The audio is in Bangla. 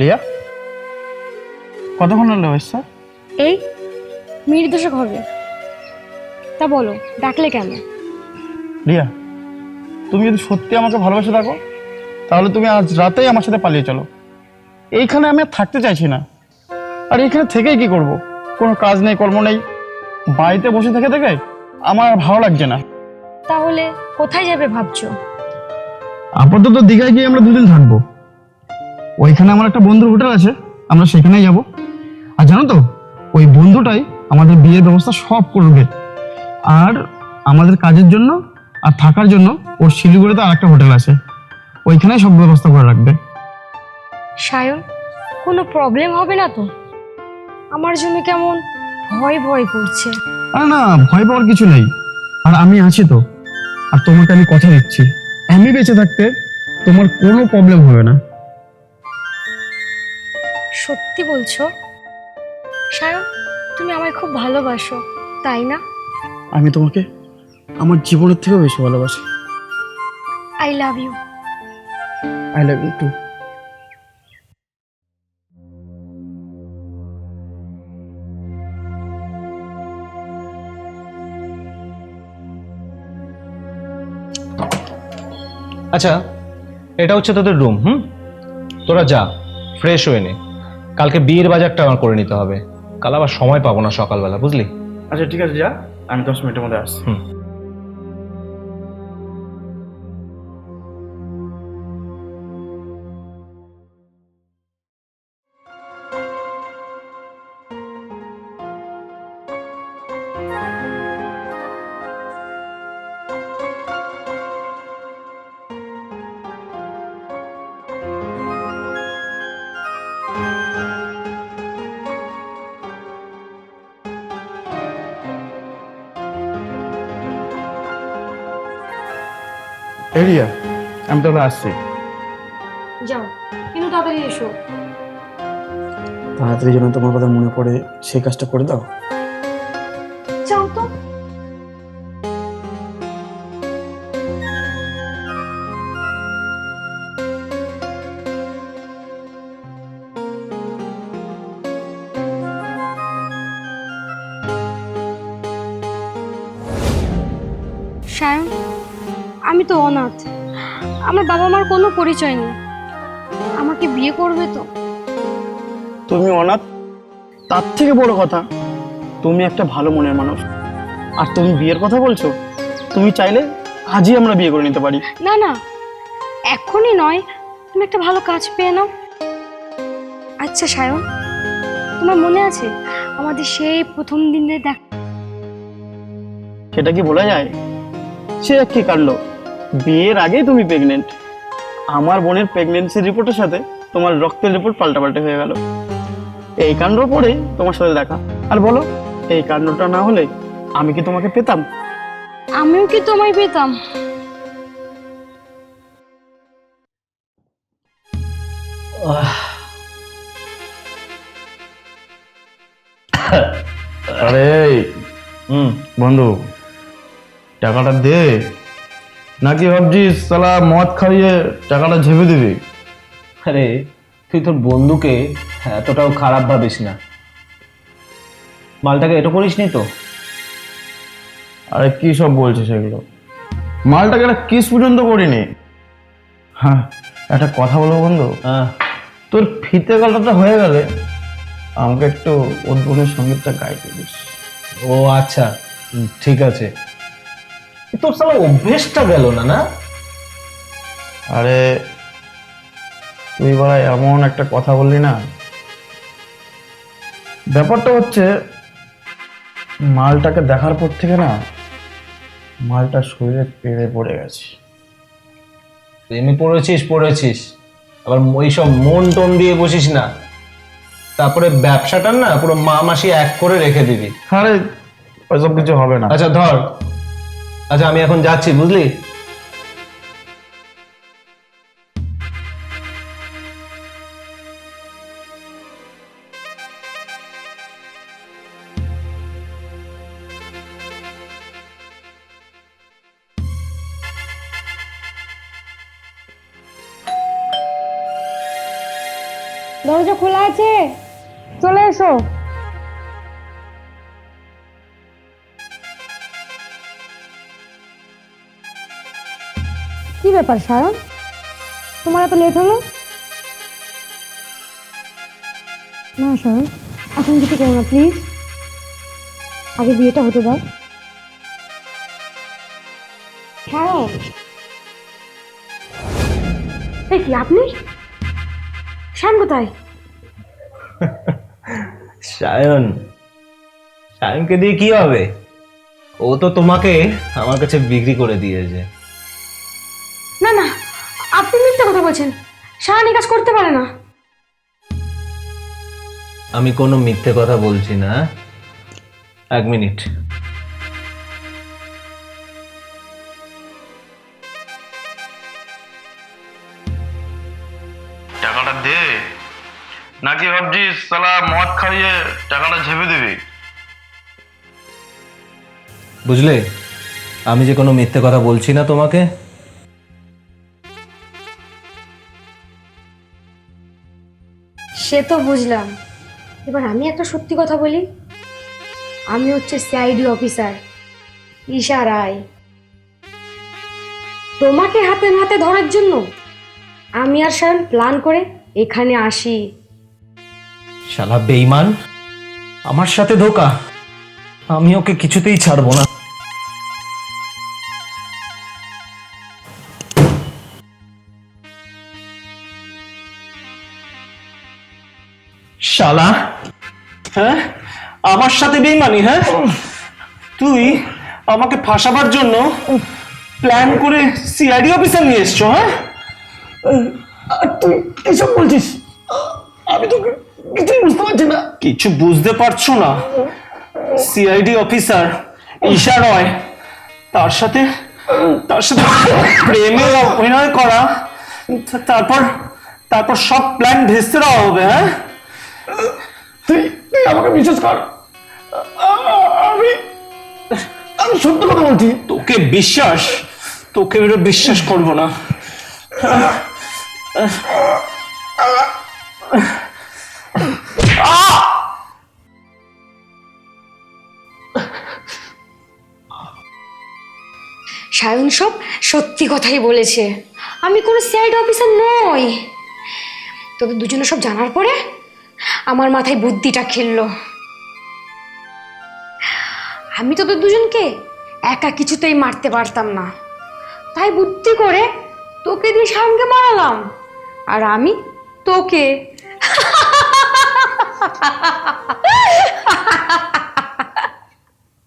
রিয়া? কতক্ষণ হলো এসছো? এই মিনিট দশক হবে। তা বলো ডাকলে কেন? রিয়া তুমি যদি সত্যি আমাকে ভালোবাসে থাকো তাহলে তুমি আজ রাতেই আমার সাথে পালিয়ে চলো। এইখানে আমি আর থাকতে চাইছি না। আর এখানে থেকেই কি করব? কোনো কাজ নেই কর্ম নেই। বাড়িতে বসে থেকে থেকে আমার আর ভালো লাগছে না। তাহলে কোথায় যাবে ভাবছ? আপাতত দীঘায় গিয়ে আমরা দুদিন থাকব। ওইখানে আমার একটা বন্ধুর হোটেল আছে আমরা সেখানেই যাব। আর জানো তো ওই বন্ধুটাই আমাদের বিয়ের ব্যবস্থা সব করবে। আর আমাদের কাজের জন্য আর থাকার জন্য ওর শিলিগুড়িতে আর একটা হোটেল আছে। ওইখানেই সব ব্যবস্থা করে রাখবে। সায়ন কোনো প্রবলেম হবে না তো? আমার জন্য কেমন ভয় ভয় করছে। আরে না ভয় পাওয়ার কিছু নেই। আর আমি আছি তো। আর তোমাকে আমি কথা দিচ্ছি। আমি বেঁচে থাকতে তোমার কোনো প্রবলেম হবে না। সত্যি বলছো? সায়ন তুমি আমায় খুব ভালোবাসো তাই না? আমি তোমাকে আমার জীবনের থেকেও বেশি ভালোবাসি। I love you I love you too আচ্ছা এটা হচ্ছে তোদের রুম হুম? তোরা যা ফ্রেশ হয়ে নে। কালকে বিয়ের বাজারটা আমার করে নিতে হবে। কাল আবার সময় পাবো না সকালবেলা বুঝলি? আচ্ছা ঠিক আছে যা। আমি দশ মিনিটের মধ্যে আসছি। হুম। এরিয়া আমি তাহলে আসছি। যাও কিন্তু তাড়াতাড়ি এসো। তাড়াতাড়ি যেন তোমার কথা মনে পড়ে সেই কাজটা করে দাও। আমি তো অনাথ। আমার বাবা মার কোনো পরিচয় নেই। আমাকে বিয়ে করবে তো? তুমি অনাথ? তার থেকে বড় কথা তুমি একটা ভালো মনের মানুষ। আর তুমি বিয়ের কথা বলছো তুমি চাইলে আজই আমরা বিয়ে করে নিতে পারি। না না এখনই নয়। তুমি একটা ভালো কাজ পেয়ে নাও। আচ্ছা সায়ন তোমার মনে আছে আমাদের সেই প্রথম দিনে দেখ সেটা কি বলা যায়? সে আর কি কাটলো বিয়ের আগেই তুমি প্রেগনেন্ট আমার বোনের প্রেগনেন্সির রিপোর্টের সাথে তোমার রক্তের রিপোর্ট পাল্টাপাল্টি হয়ে গেল। এই কাণ্ড পরে তোমার সাথে দেখা। আর বলো এই কাণ্ডটা না হলে আমি কি তোমাকে পেতাম? আমিও কি তোমায় পেতাম? আরে হুম বন্ধু টাকাটা দে। নাকি ভাবছিস সালা মদ খাইয়ে টাকাটা ঝেপে দিবি? আরে তুই তোর বন্ধুকে এতটাও খারাপ ভাবিস না। মালটাকে এটা করিস নি তো। আরে কি সব বলছিস এগুলো? মালটাকে একটা কিস পর্যন্ত করিনি। হ্যাঁ একটা কথা বলব বন্ধু? হ্যাঁ। তোর ফিতে গলাটা হয়ে গেলে। আমাকে একটু উদ্বোধনের সঙ্গীতটা গাইতে দিস। ও আচ্ছা ঠিক আছে। তোর সালা অভ্যেসটা গেল না না? আরে তুই বলা এমন একটা কথা বললি না। ব্যাপারটা হচ্ছে মালটাকে দেখার পর থেকে না মালটা শরীরে পেড়ে পড়ে গেছে। প্রেমে পড়েছিস পড়েছিস। আবার ওইসব মন টন দিয়ে বসিস না। তারপরে ব্যবসাটা না পুরো মা মাসি এক করে রেখে দিবি। আরে ওইসব কিছু হবে না। আচ্ছা ধর। আচ্ছা আমি এখন যাচ্ছি বুঝলি? দরজা খোলা আছে? চলে এসো। কি ব্যাপার, সায়ন? তোমার এত লেট হলো? না, সায়ন, এখন কিছু করো না প্লিজ আগে বিয়েটা হতে দাও। সায়ন! এই কি, আপনি? শ্যাম কোথায়? সায়ন, সায়নকে দিয়ে কি হবে? ও তো তোমাকে আমার কাছে বিক্রি করে দিয়েছে। না না আপনি মিথ্যা কথা বলছেন। এই কাজ করতে পারে না। আমি কোনো মিথ্যে কথা বলছি না। এক মিনিট। টাকাটা দে। নাকি ভাবছিস সালা মদ খাইয়ে টাকাটা ঝেপে দিবি? বুঝলে? আমি যে কোনো মিথ্যে কথা বলছি না তোমাকে। সে তো বুঝলাম। এবার আমি একটা সত্যি কথা বলি। আমি হচ্ছে সিআইডি অফিসার ঈশা রায়। তোমাকে হাতে হাতে ধরার জন্য আমি আর সায়ন প্ল্যান করে এখানে আসি। শালা বেইমান আমার সাথে ধোকা। আমি ওকে কিছুতেই ছাড়বো না। শালা। হ্যাঁ? আমার সাথে বেইমানি হ্যাঁ? তুই আমাকে ফাঁসাবার জন্য প্ল্যান করে সিআইডি অফিসার নিয়ে এসছো হ্যাঁ? তুই এসব বলছিস? আমি তোকে কিছুই বুঝতে পারছি না। কিছু বুঝতে পারছ না? সিআইডি অফিসার ঈশা রয় তার সাথে তার সাথে প্রেমে অভিনয় করা তারপর তারপর সব প্ল্যান ভেস্তে দেওয়া হবে হ্যাঁ? তুই তুই আমাকে বিশ্বাস কর। আমি আমি সত্য কথা বলছি। তোকে বিশ্বাস? তোকে এটা বিশ্বাস করব না। সায়ন সব সত্যি কথাই বলেছে। আমি কোনো সিআইডি অফিসার নই। তবে দুজনে সব জানার পরে আমার মাথায় বুদ্ধিটা খেলল। আমি তোদের দুজনকে একা কিছুতেই মারতে পারতাম না। তাই বুদ্ধি করে তোকে দিয়ে সায়নকে মারালাম। আর আমি তোকে।